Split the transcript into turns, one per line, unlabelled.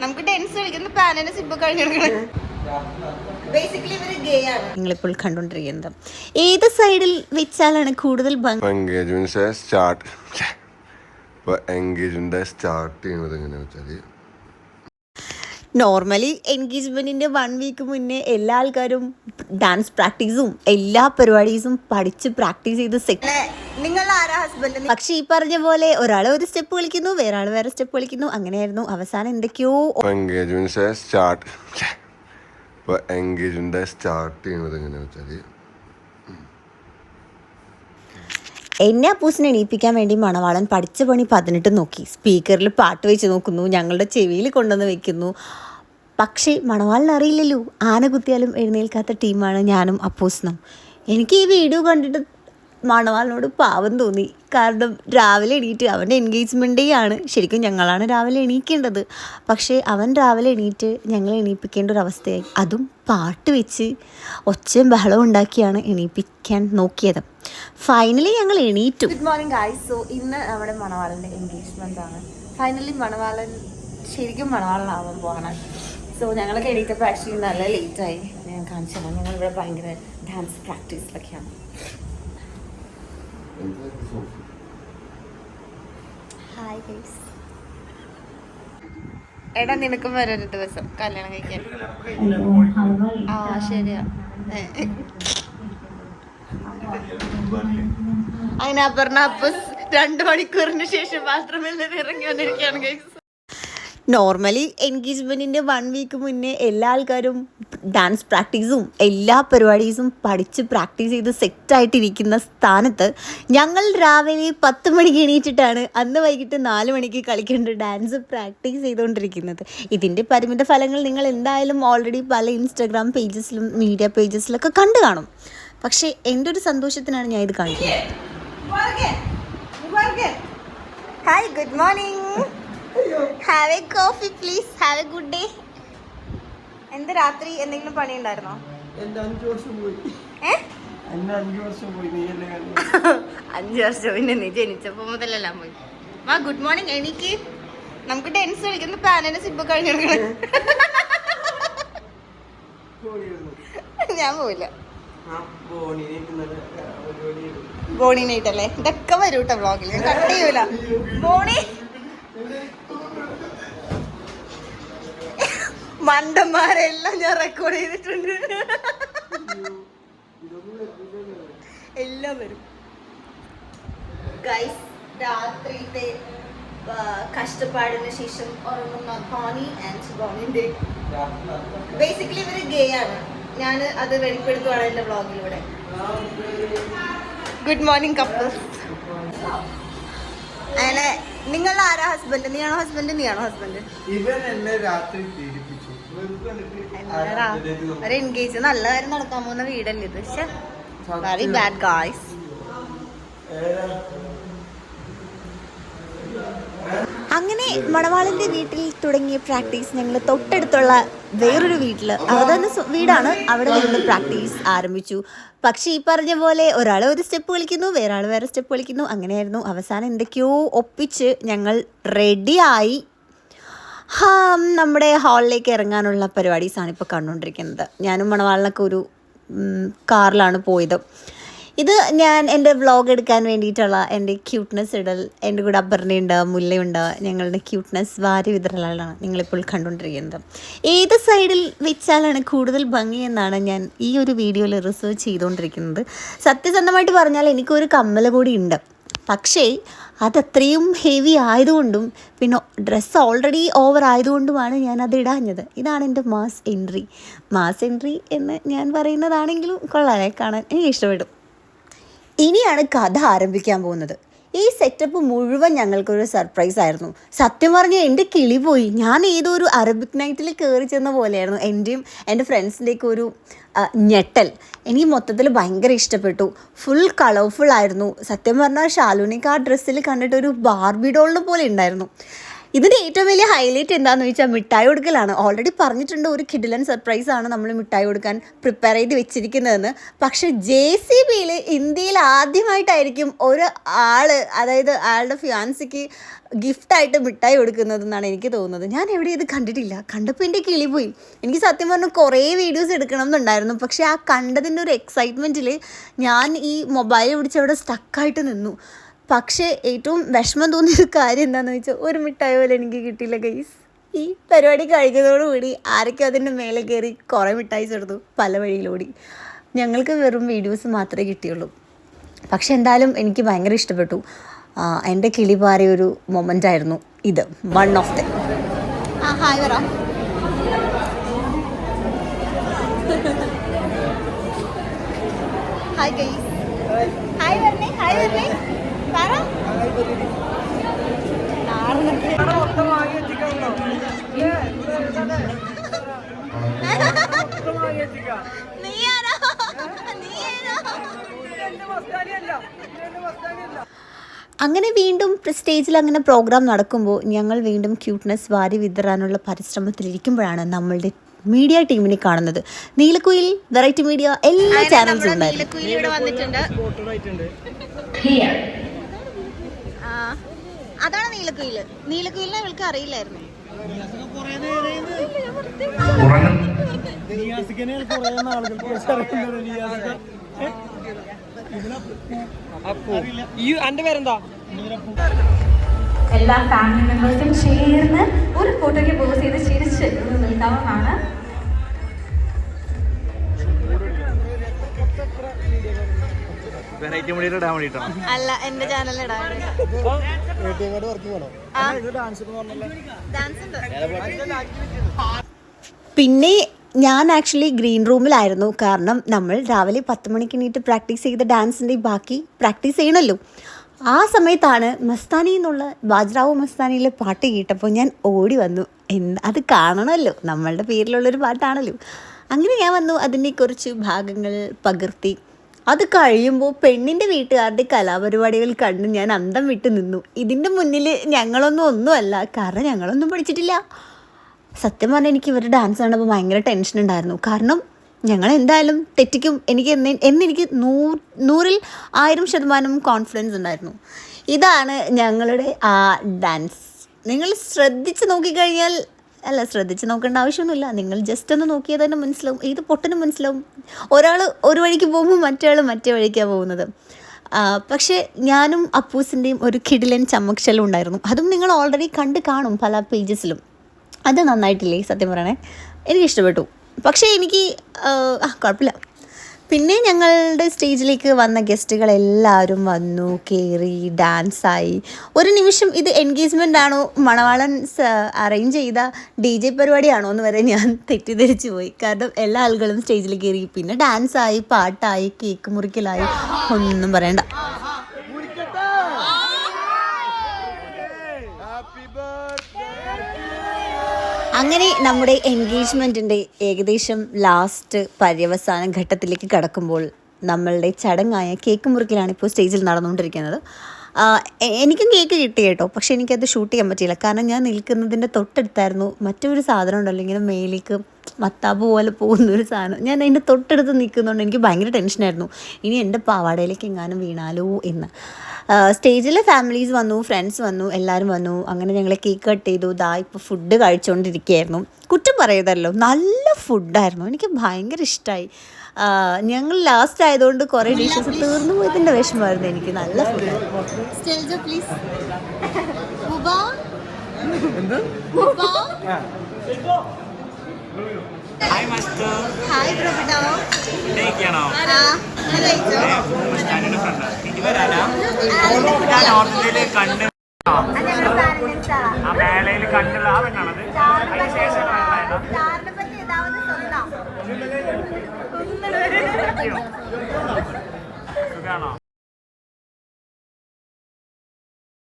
നമുക്ക് ടെൻസ് കളിക്കുന്ന പാനന്റെ സിബ് കഴിഞ്ഞെടുക്കണം ബേസിക്കലി ഇവർ ഗേ ആണ്. നിങ്ങളിപ്പോൾ കണ്ടുകൊണ്ടിരിക്കുന്നത്. ഏത് സൈഡിൽ വെച്ചാലാണ് കൂടുതൽ
എൻഗേജ്മെന്റ് സ്റ്റാർട്ട് എൻഗേജ്മെന്റ് സ്റ്റാർട്ട് ചെയ്യുന്നത് എങ്ങനെയാ വെച്ചാൽ
നോർമലി എൻഗേജ്മെന്റിന്റെ വൺ വീക്ക് മുന്നേ എല്ലാ ആൾക്കാരും ഡാൻസ് പ്രാക്ടീസും എല്ലാ പരിപാടീസും പഠിച്ച് പ്രാക്ടീസ് ചെയ്ത് സെറ്റ് നിങ്ങൾ ആരാ ഹസ്ബൻഡ് പക്ഷെ ഈ പറഞ്ഞ പോലെ ഒരാൾ ഒരു സ്റ്റെപ്പ് കളിക്കുന്നു വേറെ ആൾ വേറെ സ്റ്റെപ്പ് കളിക്കുന്നു. അങ്ങനെയായിരുന്നു. അവസാനം എന്തൊക്കെയോ
എൻഗേജ്മെന്റ് സ്റ്റാർട്ട് ഇപ്പൊ എൻഗേജ്മെന്റ് സ്റ്റാർട്ട് ചെയ്യുന്നത് വെച്ചാൽ
എന്നെ അപ്പൂസിനെ എണീപ്പിക്കാൻ വേണ്ടി മണവാളൻ പഠിച്ച പണി പതിനെട്ട് നോക്കി. സ്പീക്കറിൽ പാട്ട് വെച്ച് നോക്കുന്നു ഞങ്ങളുടെ ചെവിയിൽ കൊണ്ടുവന്ന് വെക്കുന്നു. പക്ഷേ മണവാളിന് അറിയില്ലല്ലോ. ആന കുത്തിയാലും എഴുന്നേൽക്കാത്ത ടീമാണ് ഞാനും അപ്പൂസിനും. എനിക്ക് ഈ വീഡിയോ കണ്ടിട്ട് മണവാളിനോട് പാവം തോന്നി. കാരണം രാവിലെ എണീറ്റ് അവന്റെ എൻഗേജ്മെന്റ് ഡേ ആണ്. ശരിക്കും ഞങ്ങളാണ് രാവിലെ എണീക്കേണ്ടത്. പക്ഷേ അവൻ രാവിലെ എണീറ്റ് ഞങ്ങളെ എണീപ്പിക്കേണ്ട ഒരു അവസ്ഥയായി. അതും പാട്ട് വെച്ച് ഒച്ചയും ബഹളവും ഉണ്ടാക്കിയാണ് എണീപ്പിക്കാൻ നോക്കിയത്. ഫൈനലി ഞങ്ങൾ എണീറ്റു. ഗുഡ് മോർണിംഗ് ഗായ്സ് സോ ഇന്ന് നമ്മുടെ മണവാളന്റെ എൻഗേജ്മെന്റ് ആണ്. ഫൈനലി മണവാളൻ ശരിക്കും മണവാളനാവാൻ പോവാണ്. സോ ഞങ്ങളൊക്കെ എണീറ്റപ്പോൾ ആക്ച്വലി നല്ല ലേറ്റായി ഞാൻ കാണിച്ചു തരാം. ഞങ്ങളിവിടെ ഭയങ്കര ഡാൻസ് പ്രാക്ടീസിലൊക്കെയാണ് ഹായ് ഗൈസ് എടാ നിനക്കും വരൊരു ദിവസം. കല്യാണം കഴിക്കാൻ. ആ ശരിയാ. അതിനപ്പുറം അപ്പസ് രണ്ടു മണിക്കൂറിന് ശേഷം മാത്രമേ ഇറങ്ങി വന്നിരിക്കുകയാണ് ഗൈസ് നോർമലി എൻഗേജ്മെന്റിന്റെ വൺ വീക്ക് മുന്നേ എല്ലാ ആൾക്കാരും ഡാൻസ് പ്രാക്ടീസും എല്ലാ പരിപാടീസും പഠിച്ച് പ്രാക്ടീസ് ചെയ്ത് സെറ്റായിട്ടിരിക്കുന്ന സ്ഥാനത്ത് ഞങ്ങൾ രാവിലെ പത്ത് മണിക്ക് എണീറ്റിട്ടാണ് അന്ന് വൈകിട്ട് നാല് മണിക്ക് കളിക്കേണ്ട ഡാൻസ് പ്രാക്ടീസ് ചെയ്തുകൊണ്ടിരിക്കുന്നത്. ഇതിന്റെ പരിമിത ഫലങ്ങൾ നിങ്ങൾ എന്തായാലും ഓൾറെഡി പല ഇൻസ്റ്റാഗ്രാം പേജസിലും മീഡിയ പേജസിലൊക്കെ കണ്ടു കാണും. പക്ഷേ എന്റെ ഒരു സന്തോഷത്തിനാണ് ഞാൻ ഇത് കാണിക്കുന്നത്. Hi good morning have a coffee please have a good day എന്ത് രാത്രി എന്തെങ്കിലും പണി ഉണ്ടായിരുന്നോ
അഞ്ചു വർഷം പോയി.
ഏ?
എന്നെ അഞ്ചു വർഷം പോയി നീ അല്ലേ കണ്ടു.
അഞ്ച് വർഷം പിന്നെ നീ ജനിച്ചപ്പോ മുതലെല്ലാം പോയി. വാ ഗുഡ് മോർണിംഗ് എനിക്ക് നമുക്ക് ടെൻസ് കളിക്കുന്ന പാനന്റെ സിബ് കഴിഞ്ഞെടുക്കണം ഞാൻ പോയില്ല ബോണിനായിട്ടല്ലേ ഇതൊക്കെ വരൂട്ടോ ബ്ലോഗിൽ വ്ളോഗിൽ കട്ട് ചെയ്യൂല. ബോണി. മണ്ടന്മാരെല്ലാം ഞാൻ റെക്കോർഡ് ചെയ്തിട്ടുണ്ട്. എല്ലാം വരും. ഗൈസ് കഷ്ടപ്പാടിന് ശേഷം ഉറങ്ങുന്ന ബോണി ആൻഡ് ബോണിന്റെ ബേസിക്കലി ഇവർ ഗേ ആണ്. ഞാൻ അത് വെളിപ്പെടുത്തുവാണ് എന്റെ ബ്ലോഗിലൂടെ ഗുഡ് മോർണിംഗ് കപ്പിൾസ് അങ്ങനെ നിങ്ങൾ ആരാ ഹസ്ബൻഡ് നീയാണോ ഹസ്ബൻഡ് നീയാണോ ഹസ്ബൻഡ്
ഇവൻ എന്നെ രാത്രി പീഡിപ്പിച്ചു.
ഒരു എൻഗേജ് നല്ല കാര്യം നടക്കാൻ പോകുന്ന വീടല്ലേ ഇത്? പക്ഷെ വെരി ബാഡ് ഗായ്സ്
ഏതാ?
അങ്ങനെ മണവാളിന്റെ വീട്ടിൽ തുടങ്ങിയ പ്രാക്ടീസ് ഞങ്ങൾ തൊട്ടടുത്തുള്ള വേറൊരു വീട്ടിൽ അവിടെ തന്നെ വീടാണ് അവിടെ ഞങ്ങൾ പ്രാക്ടീസ് ആരംഭിച്ചു. പക്ഷേ ഈ പറഞ്ഞ പോലെ ഒരാൾ ഒരു സ്റ്റെപ്പ് കളിക്കുന്നു വേറെ ആൾ വേറെ സ്റ്റെപ്പ് കളിക്കുന്നു അങ്ങനെയായിരുന്നു. അവസാനം എന്തൊക്കെയോ ഒപ്പിച്ച് ഞങ്ങൾ റെഡിയായി നമ്മുടെ ഹാളിലേക്ക് ഇറങ്ങാനുള്ള പരിപാടീസാണ് ഇപ്പോൾ കണ്ടുകൊണ്ടിരിക്കുന്നത്. ഞാനും മണവാളിനൊക്കെ ഒരു കാറിലാണ് പോയത്. ഇത് ഞാൻ എന്റെ വ്ളോഗ് എടുക്കാൻ വേണ്ടിയിട്ടുള്ള എന്റെ ക്യൂട്ട്നെസ് ഇടൽ എന്റെ കൂടെ അപർണയുണ്ട് മുല്ലയുണ്ട് ഞങ്ങളുടെ ക്യൂട്ട്നെസ് വാരി വിതറലാണ് നിങ്ങളിപ്പോൾ കണ്ടുകൊണ്ടിരിക്കുന്നത്. ഏത് സൈഡിൽ വെച്ചാലാണ് കൂടുതൽ ഭംഗി എന്നാണ് ഞാൻ ഈ ഒരു വീഡിയോയിൽ റിസർച്ച് ചെയ്തുകൊണ്ടിരിക്കുന്നത്. സത്യസന്ധമായിട്ട് പറഞ്ഞാൽ എനിക്കൊരു കമ്മൽ കൂടി ഉണ്ട്. പക്ഷേ അതത്രയും ഹെവി ആയതുകൊണ്ടും പിന്നെ ഡ്രസ്സ് ഓൾറെഡി ഓവർ ആയതുകൊണ്ടുമാണ് ഞാൻ അത് ഇടാഞ്ഞത്. ഇതാണ് എന്റെ മാസ് എൻട്രി മാസ് എൻട്രി എന്ന് ഞാൻ പറയുന്നതാണെങ്കിലും കൊള്ളാലേ കാണാൻ എനിക്ക് ഇഷ്ടപ്പെടും. ഇനിയാണ് കഥ ആരംഭിക്കാൻ പോകുന്നത്. ഈ സെറ്റപ്പ് മുഴുവൻ ഞങ്ങൾക്കൊരു സർപ്രൈസ് ആയിരുന്നു. സത്യം പറഞ്ഞാൽ എന്റെ കിളി പോയി. ഞാൻ ഏതോ ഒരു അറബിക് നൈറ്റിൽ കയറി ചെന്ന പോലെയായിരുന്നു. എന്റെയും എന്റെ ഫ്രണ്ട്സിന്റെയൊക്കെ ഒരു ഞെട്ടൽ. എനിക്ക് മൊത്തത്തിൽ ഭയങ്കര ഇഷ്ടപ്പെട്ടു. ഫുൾ കളർഫുൾ ആയിരുന്നു. സത്യം പറഞ്ഞാൽ ഷാലുനിക്ക് ആ ഡ്രസ്സിൽ കണ്ടിട്ട് ഒരു ബാർബി ഡോളിനെ പോലെ ഉണ്ടായിരുന്നു. ഇതിന്റെ ഏറ്റവും വലിയ ഹൈലൈറ്റ് എന്താണെന്ന് ചോദിച്ചാൽ മിഠായി കൊടുക്കലാണ്. ഓൾറെഡി പറഞ്ഞിട്ടുണ്ട് ഒരു കിഡിലൻ സർപ്രൈസ് ആണ് നമ്മൾ മിഠായി കൊടുക്കാൻ പ്രിപ്പയർ ചെയ്ത് വെച്ചിരിക്കുന്നതെന്ന്. പക്ഷേ ജെ സി ബിയിൽ ഇന്ത്യയിൽ ആദ്യമായിട്ടായിരിക്കും ഒരു ആൾ അതായത് ആളുടെ ഫിയാൻസിക്ക് ഗിഫ്റ്റായിട്ട് മിഠായി കൊടുക്കുന്നതെന്നാണ് എനിക്ക് തോന്നുന്നത്. ഞാൻ എവിടെ ഇത് കണ്ടിട്ടില്ല. കണ്ടപ്പോൾ എന്റെ കിളി പോയി. എനിക്ക് സത്യം പറഞ്ഞാൽ കുറേ വീഡിയോസ് എടുക്കണം എന്നുണ്ടായിരുന്നു പക്ഷേ ആ കണ്ടതിന്റെ ഒരു എക്സൈറ്റ്മെന്റിൽ ഞാൻ ഈ മൊബൈൽ പിടിച്ച് അവിടെ സ്റ്റക്കായിട്ട് നിന്നു. പക്ഷേ ഏറ്റവും വിഷമം തോന്നിയൊരു കാര്യം എന്താണെന്ന് വെച്ചാൽ ഒരു മിഠായി പോലെ എനിക്ക് കിട്ടിയില്ല ഗൈസ് ഈ പരിപാടി കഴിക്കുന്നതോടുകൂടി ആരൊക്കെ അതിന്റെ മേലെ കയറി കുറേ മിഠായി ചേർത്തു പല വഴിയിലൂടി. ഞങ്ങൾക്ക് വെറും വീഡിയോസ് മാത്രമേ കിട്ടിയുള്ളൂ. പക്ഷെ എന്തായാലും എനിക്ക് ഭയങ്കര ഇഷ്ടപ്പെട്ടു. എന്റെ കിളി പാറിയ ഒരു മൊമെന്റ് ആയിരുന്നു ഇത്. വൺ ഓഫ് ദ ഹായ് പറ. ഹായ് ഗൈസ് ഹായ് പറഞ്ഞേ ഹായ് പറഞ്ഞേ അങ്ങനെ വീണ്ടും സ്റ്റേജിൽ അങ്ങനെ പ്രോഗ്രാം നടക്കുമ്പോൾ ഞങ്ങൾ വീണ്ടും ക്യൂട്ട്നെസ് വാരി വിതറാനുള്ള പരിശ്രമത്തിലിരിക്കുമ്പോഴാണ് നമ്മളുടെ മീഡിയ ടീമിനെ കാണുന്നത്. നീലക്കുയിൽ വെറൈറ്റി മീഡിയ എല്ലാ ചാനൽസും ഉണ്ടായിരുന്നു. അതാണ് നീലക്കുയിൽ. നീലക്കുയിലിനെ ഇവൾക്ക് അറിയില്ലായിരുന്നു.
പേരെന്താ?
എല്ലാ ഫാമിലി മെമ്പേഴ്സും ചേർന്ന് ഒരു
അല്ല എന്റെ ചാനലിൽ പിന്നെ ഞാൻ ആക്ച്വലി ഗ്രീൻ റൂമിലായിരുന്നു കാരണം നമ്മൾ രാവിലെ പത്ത് മണിക്ക് എണീറ്റ് പ്രാക്ടീസ് ചെയ്ത ഡാൻസിന്റെ ബാക്കി പ്രാക്ടീസ് ചെയ്യണമല്ലോ ആ സമയത്താണ് മസ്താനി എന്നുള്ള ബാജ്രാവു മസ്താനിയിലെ പാട്ട് കേട്ടപ്പോൾ ഞാൻ ഓടി വന്നു. അത് കാണണമല്ലോ. നമ്മളുടെ പേരിലുള്ളൊരു പാട്ടാണല്ലോ. അങ്ങനെ ഞാൻ വന്നു. അതിന്റെ കുറച്ച് ഭാഗങ്ങൾ പകർത്തി. അത് കഴിയുമ്പോൾ പെണ്ണിന്റെ വീട്ടുകാരുടെ കലാപരിപാടികൾ കണ്ട് ഞാൻ അന്തം വിട്ട് നിന്നു. ഇതിന്റെ മുന്നിൽ ഞങ്ങളൊന്നും ഒന്നുമല്ല. കാരണം ഞങ്ങളൊന്നും പഠിച്ചിട്ടില്ല. സത്യം പറഞ്ഞാൽ എനിക്ക് ഇവരുടെ ഡാൻസ് കണ്ടപ്പോൾ ഭയങ്കര ടെൻഷൻ ഉണ്ടായിരുന്നു. കാരണം ഞങ്ങൾ എന്തായാലും തെറ്റിക്കും എനിക്ക് എന്ന് എന്നെനിക്ക് നൂ നൂറിൽ ആയിരം ശതമാനം കോൺഫിഡൻസ് ഉണ്ടായിരുന്നു. ഇതാണ് ഞങ്ങളുടെ ആ ഡാൻസ് നിങ്ങൾ ശ്രദ്ധിച്ച് നോക്കിക്കഴിഞ്ഞാൽ അല്ല ശ്രദ്ധിച്ച് നോക്കേണ്ട ആവശ്യമൊന്നുമില്ല. നിങ്ങൾ ജസ്റ്റ് ഒന്ന് നോക്കിയാൽ തന്നെ മനസ്സിലാവും. ഇത് പൊട്ടനും മനസ്സിലാവും. ഒരാൾ ഒരു വഴിക്ക് പോകുമ്പോൾ മറ്റേ മറ്റേ വഴിക്കാണ് പോകുന്നത്. പക്ഷേ ഞാനും അപ്പൂസിന്റെയും ഒരു കിടിലൻ ചമ്മക്ഷലും ഉണ്ടായിരുന്നു. അതും നിങ്ങൾ ഓൾറെഡി കണ്ട് കാണും പല പേജസിലും അത് നന്നായിട്ടില്ലേ? സത്യം പറയണേ. എനിക്ക് ഇഷ്ടപ്പെട്ടു. പക്ഷേ എനിക്ക് ആ കുഴപ്പമില്ല. പിന്നെ ഞങ്ങളുടെ സ്റ്റേജിലേക്ക് വന്ന ഗസ്റ്റുകൾ എല്ലാവരും വന്നു കയറി ഡാൻസായി. ഒരു നിമിഷം ഇത് എൻഗേജ്മെന്റ് ആണോ മണവാളൻ അറേഞ്ച് ചെയ്ത ഡി ജെ പരിപാടിയാണോ എന്ന് വരെ ഞാൻ തെറ്റിദ്ധരിച്ചു പോയി. കാരണം എല്ലാ ആളുകളും സ്റ്റേജിൽ കയറി പിന്നെ ഡാൻസായി പാട്ടായി കേക്ക് മുറിക്കലായി. ഒന്നും പറയണ്ട. അങ്ങനെ നമ്മുടെ എൻഗേജ്മെന്റിന്റെ ഏകദേശം ലാസ്റ്റ് പര്യവസാന ഘട്ടത്തിലേക്ക് കടക്കുമ്പോൾ നമ്മളുടെ ചടങ്ങായ കേക്ക് മുറിക്കലാണ് ഇപ്പോൾ സ്റ്റേജിൽ നടന്നുകൊണ്ടിരിക്കുന്നത്. എനിക്കും കേക്ക് കിട്ടി കേട്ടോ. പക്ഷെ എനിക്കത് ഷൂട്ട് ചെയ്യാൻ പറ്റിയില്ല. കാരണം ഞാൻ നിൽക്കുന്നതിന്റെ തൊട്ടടുത്തായിരുന്നു മറ്റൊരു സാധനം ഉണ്ടല്ലോ ഇങ്ങനെ മേലേക്ക് മത്താപ്പ് പോലെ പോകുന്ന ഒരു സാധനം. ഞാൻ അതിന്റെ തൊട്ടടുത്ത് നിൽക്കുന്നതുകൊണ്ട് എനിക്ക് ഭയങ്കര ടെൻഷനായിരുന്നു ഇനി എന്റെ പാവാടയിലേക്ക് എങ്ങാനും വീണാലോ എന്ന്. സ്റ്റേജിലെ ഫാമിലീസ് വന്നു ഫ്രണ്ട്സ് വന്നു എല്ലാവരും വന്നു. അങ്ങനെ ഞങ്ങൾ കേക്ക് കട്ട് ചെയ്തു. ദാ ഇപ്പോൾ ഫുഡ് കഴിച്ചുകൊണ്ടിരിക്കുകയായിരുന്നു കുറ്റം പറയതല്ലോ നല്ല ഫുഡായിരുന്നു എനിക്ക് ഭയങ്കര ഇഷ്ടമായി ഞങ്ങൾ ലാസ്റ്റ് ആയതുകൊണ്ട് കുറേ ഡിഷസ് തീർന്നു പോയതിന്റെ വിഷമമായിരുന്നു എനിക്ക്. നല്ല food please
hi master
hi പ്രഭുട്ടോ
friend ഇനി വരാനാ? ഞാൻ നോർത്തിൽ കണ്ട് ആ. മേളയിൽ കണ്ടുള്ള ആ പെണ്ണാണത് അതിന് ശേഷം സുഖാണോ?